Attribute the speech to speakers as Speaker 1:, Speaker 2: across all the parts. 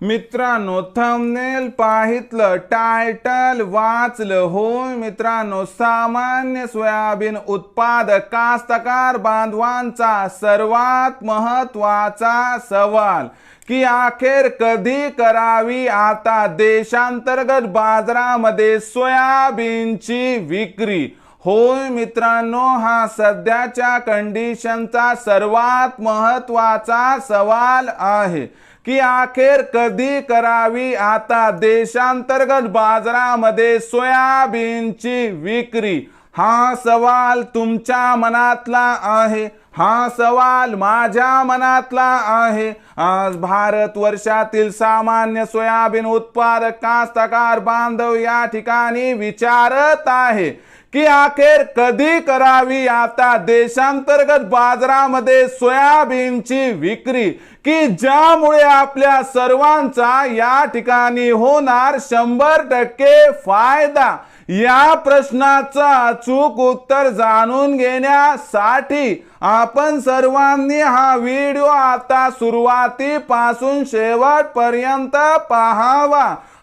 Speaker 1: मित्रांनो thumbnail पाहितलं title वाचलं होय मित्रांनो सामान्य सोयाबीन उत्पादक कास्तकार बांधवांचा सर्वात महत्त्वाचा सवाल की अखेर कधी करावी? आता देशांतर्गत बाजारामध्ये सोयाबीनची विक्री. होय मित्रांनो हा सध्याच्या कंडिशनचा सर्वात महत्त्वाचा सवाल आहे. की अखेर कधी करावी? आता देशांतर्गत बाजारामध्ये सोयाबीनची विक्री. हा सवाल तुमच्या मनातला आहे. हा सवाल माझ्या मनातला आहे. आज भारत वर्षातील सामान्य सोयाबीन उत्पादक कास्तकार बांधव या ठिकाणी विचारत आहे. की अखेर कधी करावी आता देशांतर्गत बाजारामध्ये सोयाबीनची विक्री? की ज्यामुळे आपल्या सर्वांचा या ठिकाणी होणार शंभर टक्के फायदा? या प्रश्नाचं अचूक उत्तर जाणून घेण्यासाठी आपण सर्वांनी हा व्हिडिओ आता सुरुवातीपासून शेवटपर्यंत पाहावा.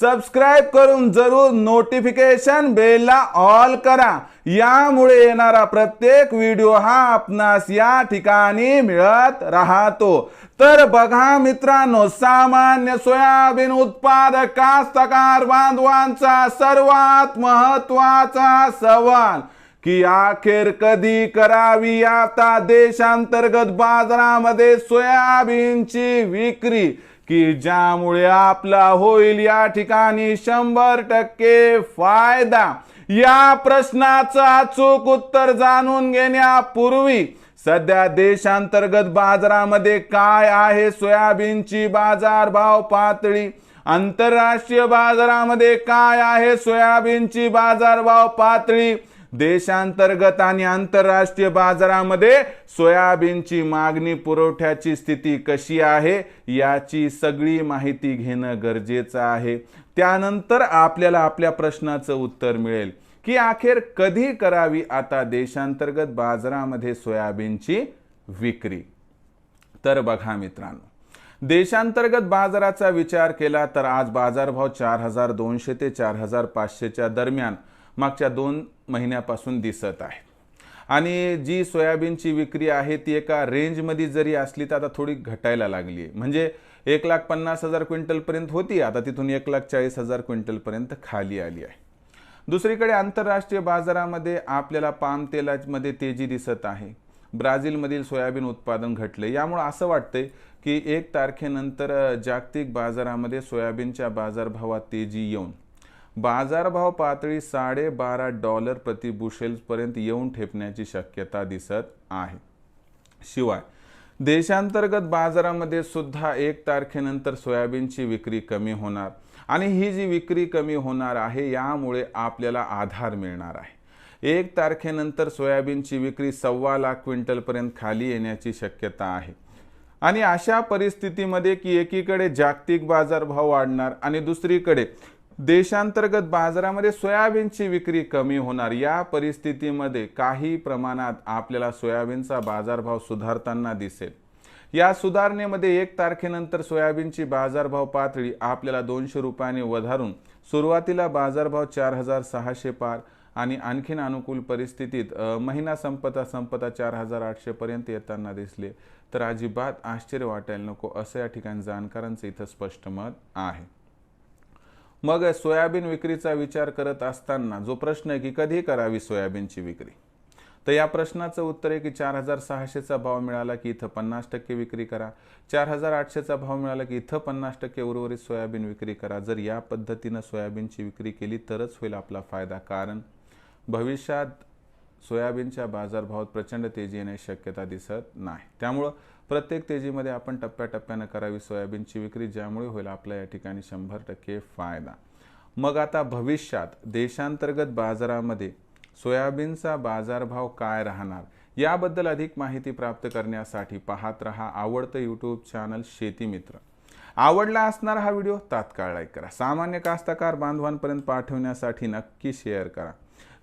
Speaker 1: सबस्क्राईब करून जरूर नोटिफिकेशन बेलला ऑल करा. यामुळे येणारा प्रत्येक व्हिडिओ हा आपणास या ठिकाणी मिळत राहतो. तर बघा मित्रांनो सामान्य सोयाबीन उत्पादक कास्तकार बांधवांचा सर्वात महत्त्वाचा सवाल की अखेर कधी करावी आता देशांतर्गत बाजारामध्ये सोयाबीनची विक्री? की ज्यामुळे आपला होईल या ठिकाणी शंभर टक्के फायदा. या प्रश्नाचं अचूक उत्तर जाणून घेण्यापूर्वी सध्या देशांतर्गत बाजारामध्ये काय आहे सोयाबीनची बाजारभाव पातळी? आंतरराष्ट्रीय बाजारामध्ये काय आहे सोयाबीनची बाजारभाव पातळी? देशांतर्गत आणि आंतरराष्ट्रीय बाजारामध्ये सोयाबीनची मागणी पुरवठ्याची स्थिती कशी आहे याची सगळी माहिती घेणं गरजेचं आहे. त्यानंतर आपल्याला आपल्या प्रश्नाचं उत्तर मिळेल की अखेर कधी करावी आता देशांतर्गत बाजारामध्ये सोयाबीनची विक्री? तर बघा मित्रांनो देशांतर्गत बाजाराचा विचार केला तर आज बाजारभाव चार हजार दोनशे ते चार हजार पाचशेच्या दरम्यान मागच्या दोन महिन्यापासून दिसत आहे. आणि जी सोयाबीनची विक्री आहे ती एका रेंजमध्ये जरी असली तर आता थोडी घटायला लागली आहे म्हणजे एक लाख पन्नास हजार क्विंटलपर्यंत होती आता तिथून एक लाख चाळीस हजार क्विंटलपर्यंत खाली आली आहे. दुसरीकडे आंतरराष्ट्रीय बाजारामध्ये आपल्याला पाम तेलामध्ये तेजी दिसत आहे. ब्राझीलमधील सोयाबीन उत्पादन घटले यामुळे असं वाटतंय की एक तारखेनंतर जागतिक बाजारामध्ये सोयाबीनच्या बाजारभावात तेजी येऊन बाजारभाव पातळी साडेबारा डॉलर प्रति बुशेल्सपर्यंत येऊन ठेपण्याची शक्यता दिसत आहे. शिवाय देशांतर्गत बाजारामध्ये सुद्धा एक तारखेनंतर सोयाबीनची विक्री कमी होणार आणि ही जी विक्री कमी होणार आहे यामुळे आपल्याला आधार मिळणार आहे. एक तारखेनंतर सोयाबीनची विक्री सव्वा लाख क्विंटलपर्यंत खाली येण्याची शक्यता आहे. आणि अशा परिस्थितीमध्ये की एकीकडे जागतिक बाजारभाव वाढणार आणि दुसरीकडे देशांतर्गत बाजारामध्ये सोयाबीनची विक्री कमी होणार. या परिस्थितीमध्ये काही प्रमाणात आपल्याला सोयाबीनचा बाजारभाव सुधारताना दिसेल. या सुधारणेमध्ये एक तारखेनंतर सोयाबीनची बाजारभाव पातळी आपल्याला दोनशे रुपयाने वधारून सुरुवातीला बाजारभाव चार हजार सहाशे पार आणि आणखीन अनुकूल परिस्थितीत महिना संपता संपता चार हजार आठशेपर्यंत येताना दिसले. तर अजिबात आश्चर्य वाटायला नको असं या ठिकाणी जाणकारांचं इथं स्पष्ट मत आहे. मग सोयाबीन विक्रीचा विचार करत असताना जो प्रश्न आहे की कधी करावी सोयाबीनची विक्री? तर या प्रश्नाचं उत्तर आहे की चार हजार सहाशेचा भाव मिळाला की इथं पन्नास टक्के विक्री करा. चार हजार आठशेचा भाव मिळाला की इथं पन्नास टक्के उर्वरित सोयाबीन विक्री करा. जर या पद्धतीनं सोयाबीनची विक्री केली तरच होईल आपला फायदा. कारण भविष्यात सोयाबीनच्या बाजारभावात प्रचंड तेजी येण्याची शक्यता दिसत नाही. त्यामुळं प्रत्येक तेजीमध्ये आपण टप्प्याटप्प्यानं करावी सोयाबीनची विक्री ज्यामुळे होईल आपल्या या ठिकाणी शंभर टक्के फायदा. मग आता भविष्यात देशांतर्गत बाजारामध्ये सोयाबीनचा बाजारभाव काय राहणार याबद्दल अधिक माहिती प्राप्त करण्यासाठी पाहत रहा आवडतं यूट्यूब चॅनल शेतीमित्र. आवडला असणारा हा व्हिडिओ तात्काळ लाईक करा. सामान्य कास्तकार बांधवांपर्यंत पाठवण्यासाठी नक्की शेअर करा.